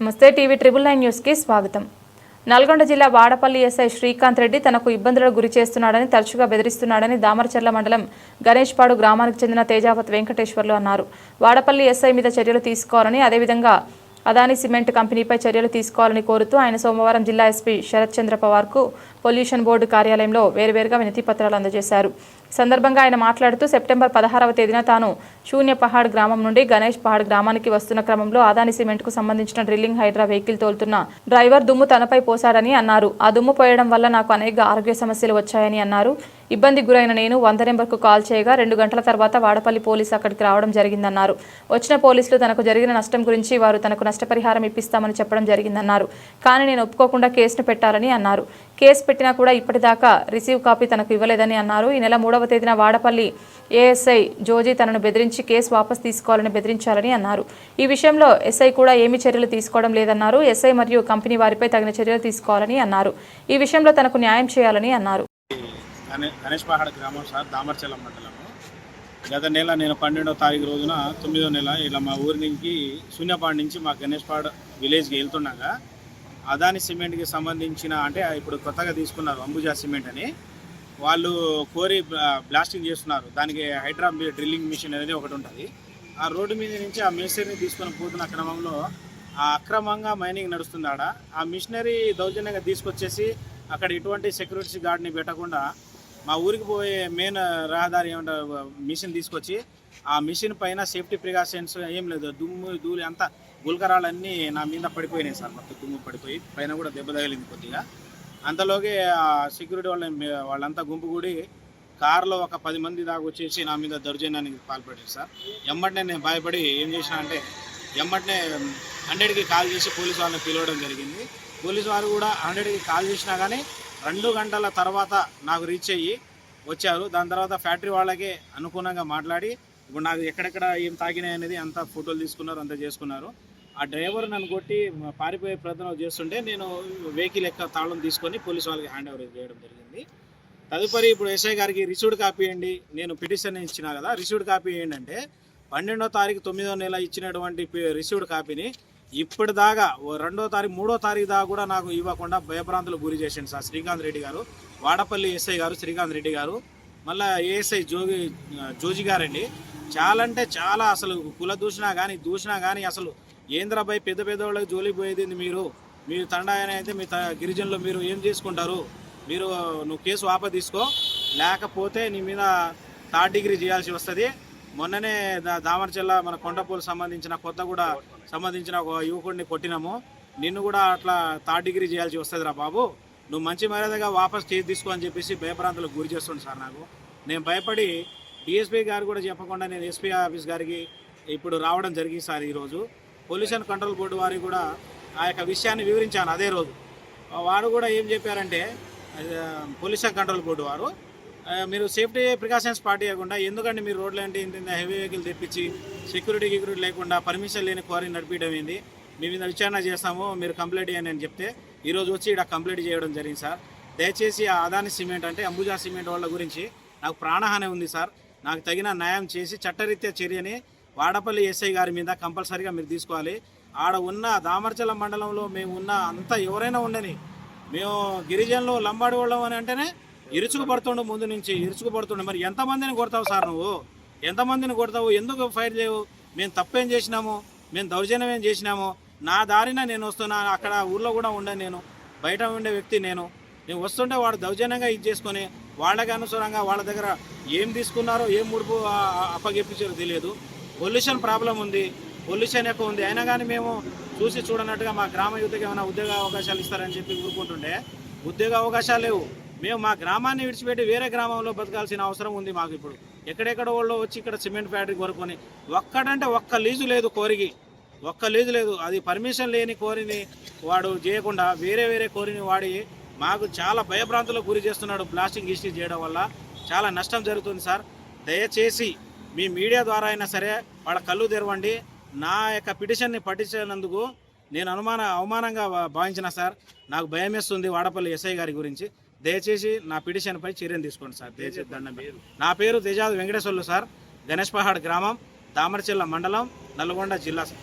నమస్తే TV triple nine న్యూస్కి స్వాగతం. నల్గొండ జిల్లా వాడపల్లి ఎస్ఐ శ్రీకాంత్ రెడ్డి తనకు ఇబ్బందులకు గురి చేస్తున్నాడని తరచుగా బెదిరిస్తున్నాడని దామరచర్ల మండలం గణేష్పాడు గ్రామానికి చెందిన తేజావత్ వెంకటేశ్వర్లు అన్నారు. వాడపల్లి ఎస్ఐ మీద చర్యలు తీసుకోవాలని అదేవిధంగా అదాని సిమెంట్ కంపెనీపై చర్యలు తీసుకోవాలని కోరుతూ ఆయన సోమవారం జిల్లా ఎస్పీ శరత్ చంద్ర పవార్కు పొల్యూషన్ బోర్డు కార్యాలయంలో వేర్వేరుగా వినతి పత్రాలు అందజేశారు. సందర్భంగా ఆయన మాట్లాడుతూ సెప్టెంబర్ పదహారవ తేదీన తాను శూన్య పహాడ్ గ్రామం నుండి గణేష్ పహాడ్ గ్రామానికి వస్తున్న క్రమంలో ఆదాని సిమెంట్కు సంబంధించిన డ్రిల్లింగ్ హైడ్రా వెహికల్ తోలుతున్న డ్రైవర్ దుమ్ము తనపై పోశాడని అన్నారు. ఆ దుమ్ము పోయడం వల్ల నాకు అనేక ఆరోగ్య సమస్యలు వచ్చాయని అన్నారు. ఇబ్బందికి గురైన నేను వంద నెంబర్కు కాల్ చేయగా రెండు గంటల తర్వాత వాడపల్లి పోలీసు అక్కడికి రావడం జరిగిందన్నారు. వచ్చిన పోలీసులు తనకు జరిగిన నష్టం గురించి వారు తనకు నష్టపరిహారం ఇప్పిస్తామని చెప్పడం జరిగిందన్నారు. కానీ నేను ఒప్పుకోకుండా కేసును పెట్టాలని అన్నారు. కేసు పెట్టినా కూడా ఇప్పటిదాకా రిసీవ్ కాపీ తనకు ఇవ్వలేదని అన్నారు. ఈ నెల మూడవ తేదీన వాడపల్లి ఏఎస్ఐ జోజీ తనను బెదిరించి కేసు వాపస్ తీసుకోవాలని బెదిరించారని అన్నారు. ఈ విషయంలో ఎస్ఐ కూడా ఏమి చర్యలు తీసుకోవడం లేదన్నారు. ఎస్ఐ మరియు కంపెనీ వారిపై తగిన చర్యలు తీసుకోవాలని అన్నారు. ఈ విషయంలో తనకు న్యాయం చేయాలని అన్నారు. గణేష్ పహాడ గ్రామం సార్ దామర్చలం మండలము. గత నెల నేను పన్నెండో తారీఖు రోజున తొమ్మిదో నెల ఇలా మా ఊరి నుంచి శూన్యపాడు నుంచి మా గణేష్ పాడ్ విలేజ్కి వెళ్తుండగా అదాని సిమెంట్కి సంబంధించిన అంటే ఇప్పుడు కొత్తగా తీసుకున్నారు అంబుజా సిమెంట్ అని. వాళ్ళు కోరి బ్లాస్టింగ్ చేస్తున్నారు. దానికి హైడ్రా డ్రిల్లింగ్ మిషన్ అనేది ఒకటి ఉంటుంది. ఆ రోడ్డు మీద నుంచి ఆ మేస్త్రిని తీసుకొని పోతున్న క్రమంలో ఆ అక్రమంగా మైనింగ్ నడుస్తుంది ఆడ. ఆ మిషనరీ దౌర్జన్యంగా తీసుకొచ్చేసి అక్కడ ఎటువంటి సెక్యూరిటీ గార్డ్ని పెట్టకుండా మా ఊరికి పోయే మెయిన్ రహదారి ఏమంటారు మిషన్ తీసుకొచ్చి ఆ మిషన్ పైన సేఫ్టీ ప్రికాషన్స్ ఏం లేదు. దుమ్ము ధూళి అంతా గుల్కరాలన్నీ నా మీద పడిపోయినాయి సార్. మొత్తం దుమ్ము పడిపోయి పైన కూడా దెబ్బ తగిలింది కొద్దిగా. అంతలోకి ఆ సెక్యూరిటీ వాళ్ళ వాళ్ళంతా గుంపు కూడి కారులో ఒక పది మంది దాకా వచ్చేసి నా మీద దౌర్జన్యానికి పాల్పడారు సార్. ఎమ్మటనే నేను భయపడి ఏం చేసిన అంటే ఎమ్మటనే హండ్రెడ్కి కాల్ చేసి పోలీసు వాళ్ళని పిలవడం జరిగింది. పోలీసు వారు కూడా హండ్రెడ్కి కాల్ చేసినా కానీ రెండు గంటల తర్వాత నాకు రీచ్ అయ్యి వచ్చారు. దాని తర్వాత ఫ్యాక్టరీ వాళ్ళకే అనుకూలంగా మాట్లాడి ఇప్పుడు నాకు ఎక్కడెక్కడ ఏం తాగినాయి అనేది అంతా ఫోటోలు తీసుకున్నారు అంతా చేసుకున్నారు. ఆ డ్రైవర్ నన్ను కొట్టి పారిపోయే ప్రయత్నం చేస్తుంటే నేను వెహికల్ ఎక్క తాళం తీసుకొని పోలీసు వాళ్ళకి హ్యాండ్ ఓవర్ చేయడం జరిగింది. తదుపరి ఇప్పుడు ఎస్ఐ గారికి రిసీవ్డ్ కాపీ ఇవ్వండి. నేను పిటిషన్ ఇచ్చినా కదా రిసీవ్డ్ కాపీ ఏంటంటే పన్నెండో తారీఖు తొమ్మిదో నెల ఇచ్చినటువంటి రిసీవ్డ్ కాపీని ఇప్పటిదాకా ఓ రెండో తారీఖు మూడో తారీఖు దాకా కూడా నాకు ఇవ్వకుండా భయభ్రాంతులు గురి చేసిండు సార్ శ్రీకాంత్ రెడ్డి గారు. వాడపల్లి ఎస్ఐ గారు శ్రీకాంత్ రెడ్డి గారు. మళ్ళీ ఏఎస్ఐ జోగి జోజి గారండి. చాలా అంటే చాలా అసలు కుల దూషణ కానీ దూషణ కానీ అసలు ఏంద్రపై పెద్ద పెద్ద వాళ్ళకి జోలికి పోయేది మీరు? మీరు తండా అయితే మీ త- గిరిజనులు మీరు ఏం చేసుకుంటారు? మీరు నువ్వు కేసు వాప తీసుకో. లేకపోతే నీ మీద థర్డ్ డిగ్రీ చేయాల్సి వస్తుంది. మొన్ననే దా- మన కొండపూలు సంబంధించిన కొత్తగూడ సంబంధించిన ఒక యువకుడిని కొట్టినాము. నిన్ను కూడా అట్లా థర్డ్ డిగ్రీ చేయాల్సి వస్తుంది రా బాబు. నువ్వు మంచి మర్యాదగా వాపస్ కేసు తీసుకో అని చెప్పేసి భయప్రాంతాలకు గురి చేస్తుంది సార్ నాకు. నేను భయపడి డిఎస్పీ గారు కూడా చెప్పకుండా నేను ఎస్పీ ఆఫీస్ గారికి ఇప్పుడు రావడం జరిగింది సార్ ఈరోజు. పొల్యూషన్ కంట్రోల్ బోర్డు వారికి కూడా ఆ యొక్క విషయాన్ని వివరించాను అదే రోజు. వారు కూడా ఏం చెప్పారంటే పొల్యూషన్ కంట్రోల్ బోర్డు వారు మీరు సేఫ్టీ ప్రికాషన్స్ పాటించకుండా ఎందుకంటే మీరు రోడ్లు అంటే ఇంత ఇంత హెవీ వెహికల్ తెప్పించి సెక్యూరిటీ గిక్యూరిటీ లేకుండా పర్మిషన్ లేని క్వారీ నడిపించడం ఏంది? మీ మీద విచారణ చేస్తాము మీరు కంప్లైంట్ చేయండి అని చెప్తే ఈరోజు వచ్చి ఇక్కడ కంప్లైంట్ చేయడం జరిగింది సార్. దయచేసి ఆ అదాని సిమెంట్ అంటే అంబుజా సిమెంట్ వాళ్ళ గురించి నాకు ప్రాణహాని ఉంది సార్. నాకు తగిన న్యాయం చేసి చట్టరీత్యా చర్యని వాడపల్లి ఎస్ఐ గారి మీద కంపల్సరీగా మీరు తీసుకోవాలి. ఆడ ఉన్న దామర్చల మండలంలో మేము ఉన్న అంతా ఎవరైనా ఉండని మేము గిరిజనులు లంబాడి వాళ్ళం అని అంటేనే ఇరుచుకు పడుతుండు ముందు నుంచి ఇరుచుకు పడుతుండే మరి ఎంతమందిని కొడతావు సార్ నువ్వు? ఎంతమందిని కొడతావు? ఎందుకు ఫైర్ చేయవు మేము తప్పేం చేసినాము? మేము దౌర్జన్యం ఏం చేసినాము? నా దారిన నేను వస్తున్నా అక్కడ ఊర్లో కూడా ఉండను నేను. బయట ఉండే వ్యక్తి నేను. నేను వస్తుంటే వాడు దౌర్జన్యంగా ఇది చేసుకొని వాళ్ళకి అనుసరంగా వాళ్ళ దగ్గర ఏం తీసుకున్నారో ఏం ముడుపు అప్పగెప్పించారో తెలియదు. పొల్యూషన్ ప్రాబ్లం ఉంది. పొల్యూషన్ ఎక్కువ ఉంది. అయినా కానీ మేము చూసి చూడనట్టుగా మా గ్రామ యువతకి ఏమైనా ఉద్యోగ అవకాశాలు ఇస్తారని చెప్పి ఊరుకుంటుండే. ఉద్యోగ అవకాశాలు లేవు. మేము మా గ్రామాన్ని విడిచిపెట్టి వేరే గ్రామంలో బతకాల్సిన అవసరం ఉంది మాకు ఇప్పుడు. ఎక్కడెక్కడ వాళ్ళు వచ్చి ఇక్కడ సిమెంట్ ఫ్యాక్టరీ కొనుక్కొని ఒక్కడంటే ఒక్క లీజు లేదు కోరికి ఒక్క లీజు లేదు. అది పర్మిషన్ లేని కోరిని వాడు చేయకుండా వేరే వేరే కోరిని వాడి మాకు చాలా భయభ్రాంతులకు గురి చేస్తున్నాడు బ్లాస్టింగ్ హిస్టరీ చేయడం వల్ల. చాలా నష్టం జరుగుతుంది సార్. దయచేసి మీ మీడియా ద్వారా అయినా సరే వాళ్ళ కళ్ళు తెరవండి. నా యొక్క పిటిషన్ని పట్టించినందుకు నేను అనుమాన అవమానంగా భావించిన సార్. నాకు భయం వేస్తుంది వాడపల్లి ఎస్ఐ గారి గురించి. దయచేసి నా పిటిషన్పై చర్యలు తీసుకోండి సార్. దయచేసి దండం నా పేరు తేజాద్ వెంకటేశ్వర్లు సార్. గణేష్ పహాడ్ గ్రామం దామరచెల్ల మండలం నల్గొండ జిల్లా సార్.